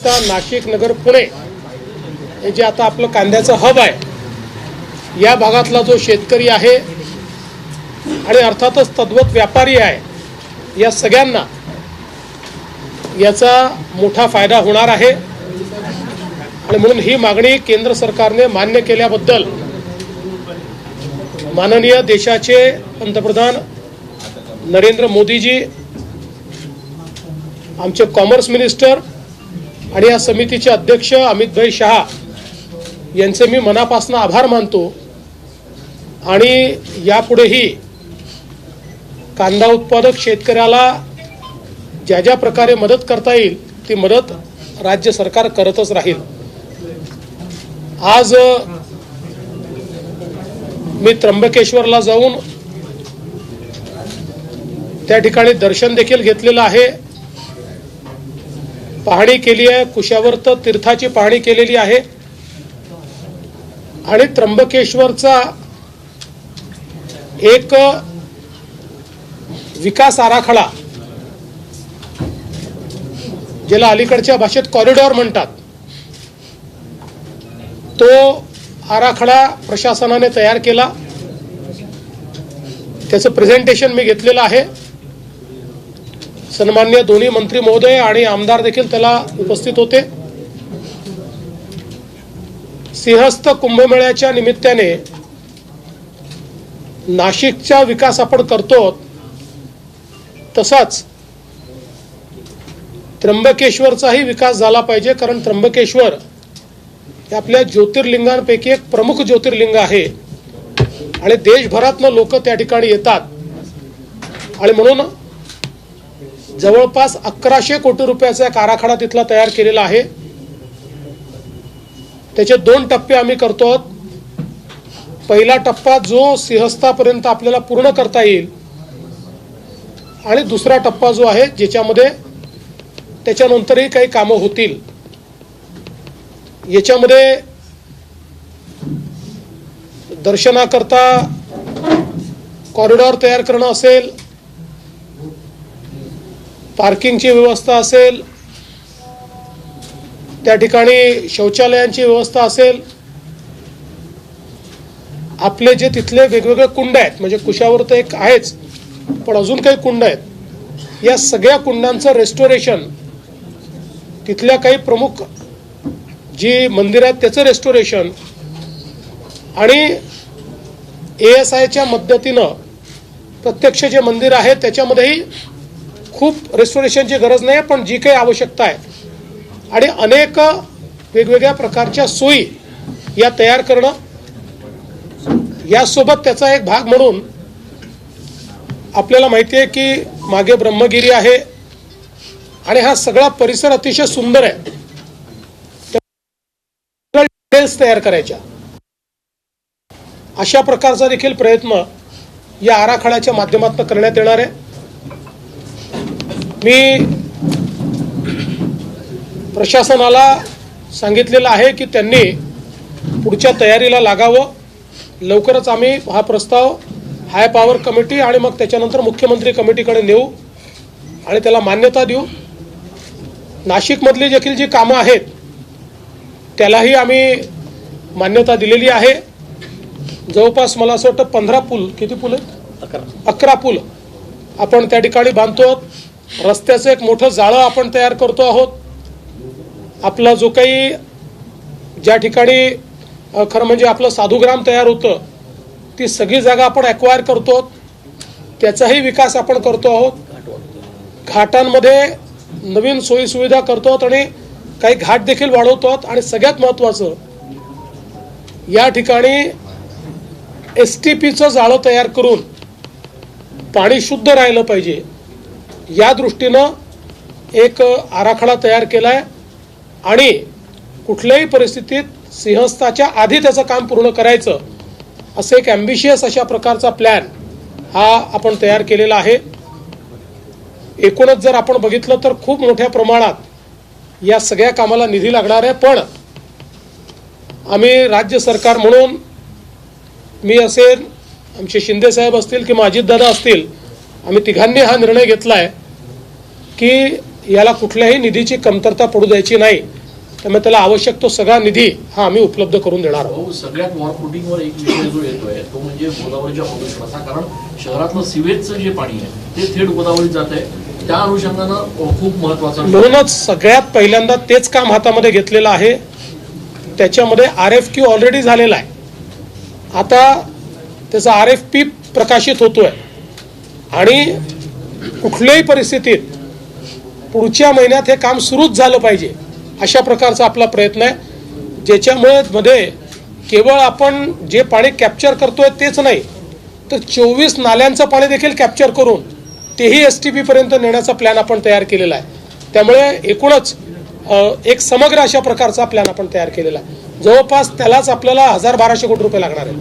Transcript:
आता नाशिक नगर पुणे हे जे आता आपलं कांद्याचं हब आहे या भागातला जो शेतकरी आहे आणि अर्थातच तद्वत व्यापारी आहे या सगळ्यांना याचा मोठा फायदा होणार आहे. आणि म्हणून ही मागणी केंद्र सरकारने मान्य केल्याबद्दल माननीय देशाचे पंतप्रधान नरेंद्र मोदीजी आमचे कॉमर्स मिनिस्टर आणि या समितीचे अध्यक्ष अमित भाई शहा यांचे मी मनापासून आभार मानतो. आणि यापुढेही कांदा उत्पादक शेतकऱ्याला ज्या ज्या प्रकारे मदत करता येईल ती मदत राज्य सरकार करतच राहील. आज मी त्र्यंबकेश्वरला जाऊन त्या ठिकाणी दर्शन देखील घेतलेलं आहे. पाहणी केली आहे कुशावर्त तीर्थाची पाहणी केलेली आहे. आणि त्र्यंबकेश्वरचा एक विकास आराखडा ज्याला अलीकडच्या भाषेत कॉरिडॉर म्हणतात तो आराखडा प्रशासनाने तयार केला. त्याचं प्रेझेंटेशन मी घेतलेलं आहे. सन्मान्य दोन्ही मंत्री महोदय आणि आमदार देखील त्याला उपस्थित होते. सिंहस्थ कुंभमेळ्याच्या निमित्ताने नाशिकचा विकास आपण करतो तसाच त्र्यंबकेश्वरचाही विकास झाला पाहिजे कारण त्र्यंबकेश्वर हे आपल्या ज्योतिर्लिंगांपैकी एक प्रमुख ज्योतिर्लिंग आहे. आणि देशभरातनं लोक त्या ठिकाणी येतात. आणि म्हणून जवळपास अकराशे कोटी रुपयाचा एक आराखडा तिथला तयार केलेला आहे त्याचे दोन टप्पे आम्ही करतो आहोत. पहिला टप्पा जो सिंहस्थापर्यंत आपल्याला पूर्ण करता येईल आणि दुसरा टप्पा जो आहे ज्याच्यामध्ये त्याच्यानंतरही काही कामं होतील याच्यामध्ये दर्शनाकरता कॉरिडॉर तयार करणं असेल पार्किंगची व्यवस्था असेल त्या ठिकाणी शौचालयांची व्यवस्था असेल आपले जे तिथले वेगवेगळे कुंड आहेत म्हणजे कुशावर तर एक आहेच पण अजून काही कुंड आहेत या सगळ्या कुंडांचं रेस्टोरेशन तिथल्या काही प्रमुख जी मंदिर आहेत त्याचं रेस्टोरेशन आणि ए एस आयच्या मदतीनं प्रत्यक्ष जे मंदिर आहे त्याच्यामध्येही खूप रेस्टोरेशनची गरज नाही पण जी काही आवश्यकता आहे. आणि अनेक वेगवेगळ्या प्रकारच्या सोयी या तयार करणं यासोबत त्याचा एक भाग म्हणून आपल्याला माहिती आहे की मागे ब्रह्मगिरी आहे आणि हा सगळा परिसर अतिशय सुंदर आहे. तयार करायच्या. अशा प्रकारचा देखील प्रयत्न या आराखड्याच्या माध्यमातून करण्यात येणार आहे. मी प्रशासनाला सांगितलेलं आहे की त्यांनी पुढच्या तयारीला लागावं. लवकरच आम्ही हा प्रस्ताव हाय पॉवर कमिटी आणि मग त्याच्यानंतर मुख्यमंत्री कमिटीकडे नेऊ आणि त्याला मान्यता देऊ. नाशिकमधली देखील जी कामं आहेत त्यालाही आम्ही मान्यता दिलेली आहे. जवळपास मला असं वाटतं पंधरा पूल किती पूल आहेत? अकरा पूल आपण त्या ठिकाणी बांधतो आहोत. रस्त्याचं एक मोठं जाळं आपण तयार करतो आहोत. आपला जो काही ज्या ठिकाणी खरं म्हणजे आपलं साधुग्राम तयार होतं ती सगळी जागा आपण ॲक्वायर करतो आहोत. त्याचाही विकास आपण करतो आहोत. घाटांमध्ये नवीन सोयीसुविधा करतो आहोत आणि काही घाट देखील वाढवतो आहोत. आणि सगळ्यात महत्त्वाचं या ठिकाणी एस टी पीचं जाळं तयार करून पाणी शुद्ध राहिलं पाहिजे. या दृष्टीनं एक आराखडा तयार केला आहे आणि कुठल्याही परिस्थितीत सिंहस्थाच्या आधी त्याचं काम पूर्ण करायचं असं एक ॲम्बिशियस अशा प्रकारचा प्लॅन हा आपण तयार केलेला आहे. एकूणच जर आपण बघितलं तर खूप मोठ्या प्रमाणात या सगळ्या कामाला निधी लागणार आहे. पण आम्ही राज्य सरकार म्हणून मी असेल आमचे शिंदे साहेब असतील किंवा अजितदादा असतील आम्ही तिघांनी हा निर्णय घेतला आहे की याला कुठल्याही निधीची कमतरता पडू द्यायची नाही. त्यामुळे त्याला आवश्यक तो सगळा निधी हा आम्ही उपलब्ध करून देणार आहोत. सगळ्यात वॉर फुटिंगवर एक विषय जो येतोय तो म्हणजे गोदावरीच्या प्रदूषणाचा कारण शहरातलं सिवेजचं जे पाणी आहे ते थेट गोदावरीत जात आहे त्या अनुषंगानं खूप महत्त्वाचा म्हणूनच सगळ्यात पहिल्यांदा तेच काम हातामध्ये घेतलेलं आहे. त्याच्यामध्ये आर एफ क्यू ऑलरेडी झालेला आहे. आता त्याचा आर एफ पी प्रकाशित होतोय. आणि कुठल्याही परिस्थितीत पुढच्या महिन्यात हे काम सुरूच झालं पाहिजे अशा प्रकारचा आपला प्रयत्न आहे. ज्याच्यामुळे मध्ये केवळ आपण जे पाणी कॅप्चर करतोय तेच नाही तर चोवीस नाल्यांचं पाणी देखील कॅप्चर करून तेही एस टी पीपर्यंत नेण्याचा प्लॅन आपण तयार केलेला आहे. त्यामुळे एकूणच एक समग्र अशा प्रकारचा प्लॅन आपण तयार केलेला आहे. जवळपास त्यालाच आपल्याला हजार बाराशे कोटी रुपये लागणार आहे